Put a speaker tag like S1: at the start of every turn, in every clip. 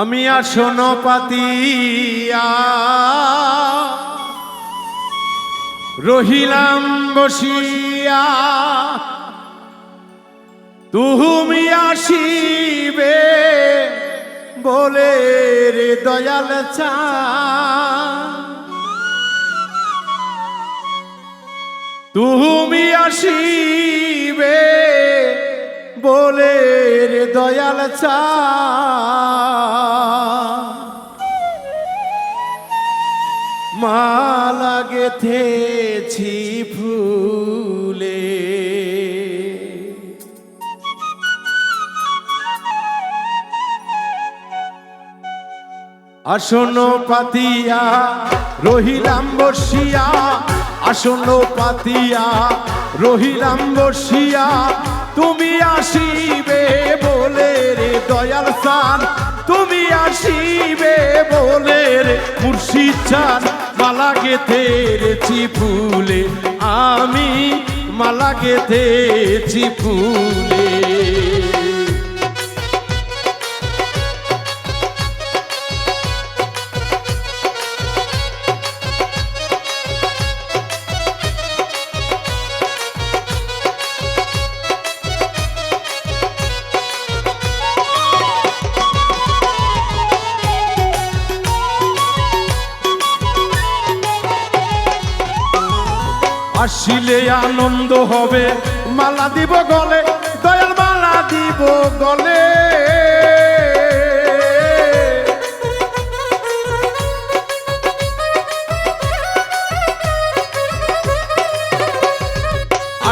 S1: আমি আসন পাতিয়া। রহিলাম বসিয়া। তুমি আসিবে বলে রে দয়াল চা। তুমি আসিবে বলে দয়াল চা। মালা গেথেছি ফুলে। আসন পাতিয়া রহিলাম বসিয়া। আসন পাতিয়া রহিলাম বসিয়া। তুমি আসিবে বলে রে দয়াল সান তুমি আসিবে বলে রে মুর্শিদ চান মালা গেথেছি ফুলে, আমি মালা গেথেছি ফুলে। আসিলে আনন্দ হবে। মালা দিব গলে দয়াল মালা দিব গলে।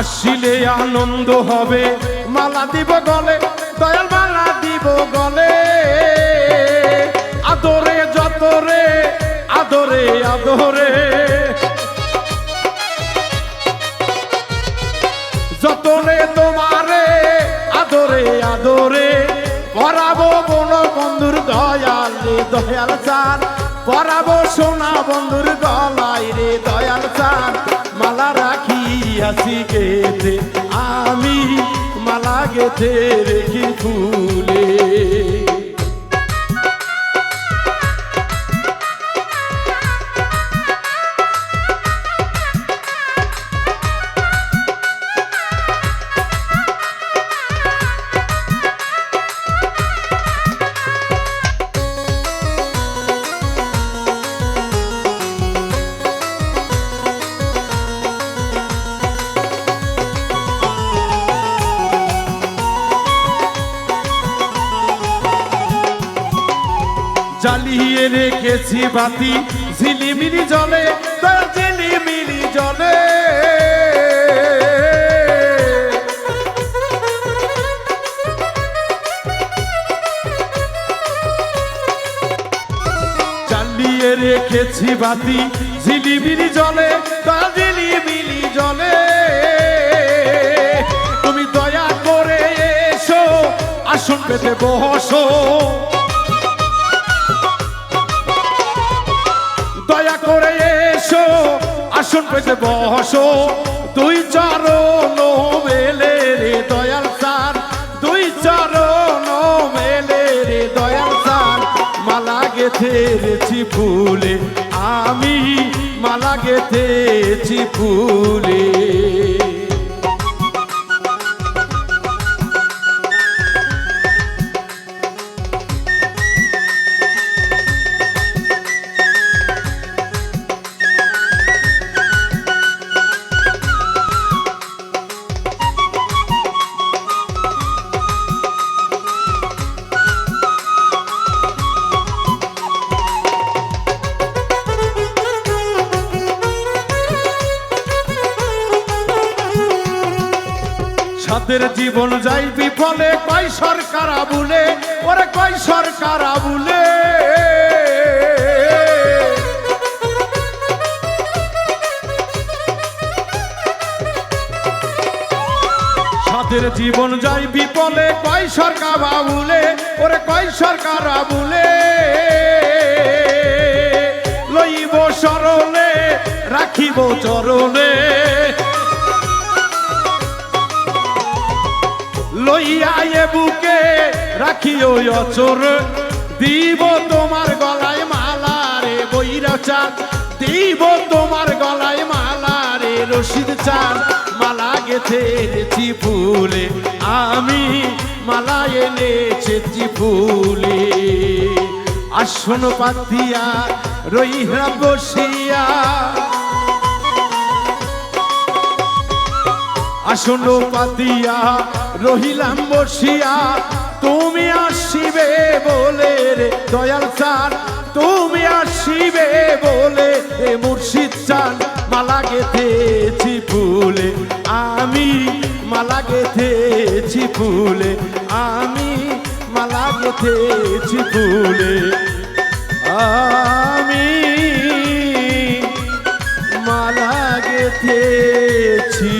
S1: আসিলে আনন্দ হবে, মালা দিব গলে দয়াল যতনে তোমারে, আদরে আদরে, পরাবো বন বন্ধুর দয়াল রে দয়াল চান পরাবো সোনা বন্ধুর গলায় রে দয়াল চান মালা রাখি আসি গেতে আমি, মালা গেতে রেখি ফুলে। জ্বালিয়ে রেখেছি বাতি। ঝিলিমিলি জলে, তার ঝিলিমিলি জলে। জ্বালিয়ে রেখেছি বাতি, ঝিলিমিলি জলে, তার ঝিলিমিলি জলে। তুমি দয়া করে এসো, আসন পেতে বসো। বসো। দুই চরণ মেলে রে দয়াল সার দুই চরণ মেলে রে দয়াল সার মালা গেথেছি ফুলে, আমি মালা গেথেছি ফুলে। সাদের জীবন যাই বিফলে, কয় সরকার আবুলে? ওরে কয় সরকার আবুলে? সাদের জীবন যাই বিপলে কয় সরকার বাবুলে ওরে কয় সরকার আবুলে? লইব সরলে রাখিব চরণে। লইয়া এ বুকে রাখিও অচর দিব তোমার গলায় মালা রে বৈরা চাঁদ দিব তোমার গলায় মালা রে রশিদ চাঁদ। মালা গেথেছি ফুলে, আমি মালা এনেছি ফুলে। আসন পাতিয়া রইহা বসিয়া। আসন পাতিয়া রহিলাম বসিয়া তুমি আসিবে বলে রে দয়াল চান তুমি আসিবে বলে রে মুর্শিদ চান মালা গেথেছি ফুলে, আমি মালা গেথেছি ফুলে, আমি মালা গেথেছি ফুলে, আমি মালা গেথেছি